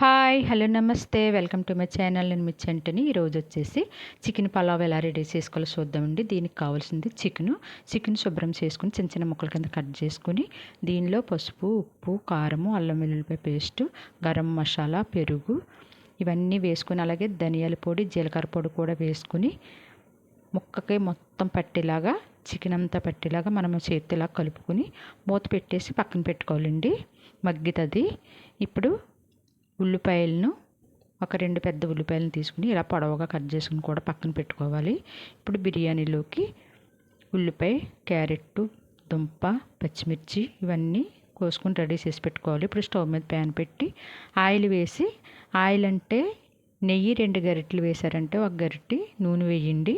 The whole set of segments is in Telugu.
హాయ్ హలో నమస్తే. Welcome to my channel. నేను మిచ్చంటిని ఈరోజు వచ్చేసి చికెన్ పలావ్ ఎలా రెడీ చేసుకోవాలో చూద్దామండి దీనికి కావాల్సింది చికెను. చికెన్ శుభ్రం చేసుకుని చిన్న చిన్న ముక్కల కింద కట్ చేసుకుని దీనిలో పసుపు ఉప్పు కారము అల్లం వెల్లుల్లిపాయ పేస్టు గరం మసాలా పెరుగు ఇవన్నీ వేసుకుని అలాగే ధనియాల పొడి జీలకర్ర పొడి కూడా వేసుకుని ముక్కకి మొత్తం పట్టేలాగా చికెన్ అంతా పట్టేలాగా మనం చేతిలా కలుపుకొని మూత పెట్టేసి పక్కన పెట్టుకోవాలండి. మగ్గితుంది. ఇప్పుడు ఉల్లిపాయలను ఒక రెండు పెద్ద ఉల్లిపాయలను తీసుకుని ఇలా పొడవుగా కట్ చేసుకుని కూడా పక్కన పెట్టుకోవాలి. ఇప్పుడు బిర్యానీలోకి ఉల్లిపాయ క్యారెట్ దుంప పచ్చిమిర్చి ఇవన్నీ కోసుకొని రెడీ చేసి పెట్టుకోవాలి. ఇప్పుడు స్టవ్ మీద ప్యాన్ పెట్టి ఆయిల్ వేసి ఆయిల్ అంటే నెయ్యి రెండు గరిటెలు వేశారంటే ఒక గరిటె నూనె వేయండి.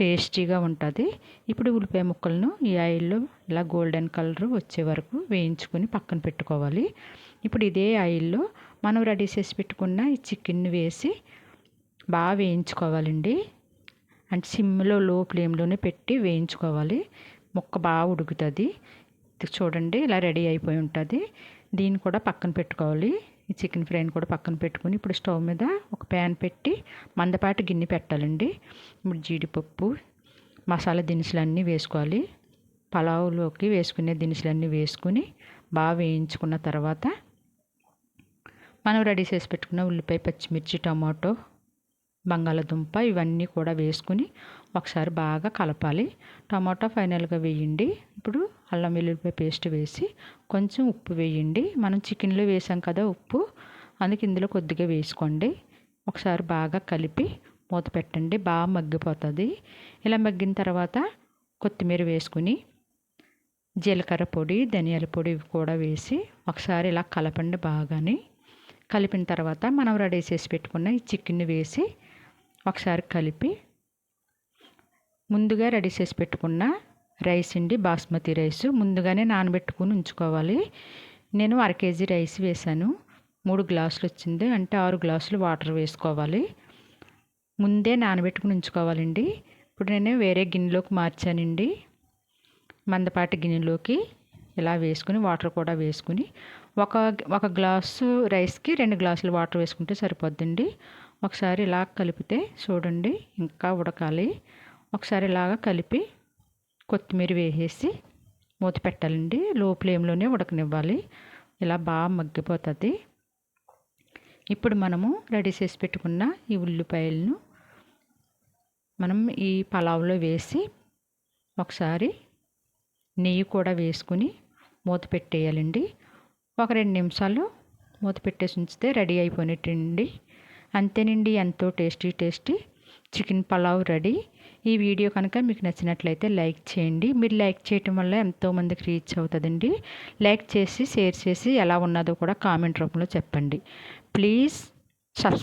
టేస్టీగా ఉంటుంది. ఇప్పుడు ఉల్లిపాయ ముక్కలను ఈ ఆయిల్లో ఇలా గోల్డెన్ కలర్ వచ్చే వరకు వేయించుకొని పక్కన పెట్టుకోవాలి. ఇప్పుడు ఇదే ఆయిల్లో మనం రెడీ చేసి పెట్టుకున్న ఈ చికెన్ని వేసి బాగా వేయించుకోవాలండి. అంటే సిమ్లో లో ఫ్లేమ్లోనే పెట్టి వేయించుకోవాలి. ముక్క బాగా ఉడుకుతుంది. చూడండి ఇలా రెడీ అయిపోయి ఉంటుంది. దీన్ని కూడా పక్కన పెట్టుకోవాలి. ఈ చికెన్ ఫ్రైని కూడా పక్కన పెట్టుకుని ఇప్పుడు స్టవ్ మీద ఒక ప్యాన్ పెట్టి మందపాటి గిన్నె పెట్టాలండి. ఇప్పుడు జీడిపప్పు మసాలా దినుసులు అన్నీ వేసుకోవాలి. పలావులోకి వేసుకునే దినుసులన్నీ వేసుకుని బాగా వేయించుకున్న తర్వాత మనం రెడీ చేసి పెట్టుకున్న ఉల్లిపాయ పచ్చిమిర్చి టమాటో బంగాళదుంప ఇవన్నీ కూడా వేసుకుని ఒకసారి బాగా కలపాలి. టమాటా ఫైనల్గా వేయండి. ఇప్పుడు అల్లం వెల్లుల్లిపాయ పేస్ట్ వేసి కొంచెం ఉప్పు వేయండి. మనం చికెన్లో వేసాం కదా ఉప్పు అందుకే ఇందులో కొద్దిగా వేసుకోండి. ఒకసారి బాగా కలిపి మూత పెట్టండి. బాగా మగ్గిపోతుంది. ఇలా మగ్గిన తర్వాత కొత్తిమీర వేసుకుని జీలకర్ర పొడి ధనియాల పొడి కూడా వేసి ఒకసారి ఇలా కలపండి బాగానే. కలిపిన తర్వాత మనం రెడీ చేసి పెట్టుకున్న ఈ చికెన్ వేసి ఒకసారి కలిపి ముందుగా రెడీ చేసి పెట్టుకున్న రైస్ అండి బాస్మతి రైస్. ముందుగానే నానబెట్టుకుని ఉంచుకోవాలి. నేను అర కేజీ రైస్ వేసాను మూడు గ్లాసులు వచ్చింది. అంటే ఆరు గ్లాసులు వాటర్ వేసుకోవాలి. ముందే నానబెట్టుకుని ఉంచుకోవాలండి. ఇప్పుడు నేను వేరే గిన్నెలోకి మార్చానండి. మందపాటి గిన్నెలోకి. ఇలా వేసుకుని వాటర్ కూడా వేసుకుని ఒక ఒక గ్లాసు రైస్కి రెండు గ్లాసులు వాటర్ వేసుకుంటే సరిపోద్దండి. ఒకసారి ఇలా కలిపితే చూడండి ఇంకా ఉడకాలి. ఒకసారి ఇలాగా కలిపి కొత్తిమీర వేసేసి మూత పెట్టాలండి. లో ఫ్లేమ్లోనే ఉడకనివ్వాలి. ఇలా బాగా మగ్గిపోతుంది. ఇప్పుడు మనము రెడీ చేసి పెట్టుకున్న ఈ ఉల్లిపాయలను మనం ఈ పలావ్లో వేసి ఒకసారి నెయ్యి కూడా వేసుకుని మూత పెట్టేయాలండి. ఒక రెండు నిమిషాలు మూత పెట్టేసి ఉంచితే రెడీ అయిపోయినట్టండి. అంతేనండి ఎంతో tasty tasty chicken pulao ready. ఈ వీడియో కనుక మీకు నచ్చినట్లయితే లైక్ చేయండి. మీరు లైక్ చేయటం వల్ల ఎంతోమందికి రీచ్ అవుతుందండి. లైక్ చేసి షేర్ చేసి ఎలా ఉన్నదో కూడా కామెంట్ రూపంలో చెప్పండి. Please subscribe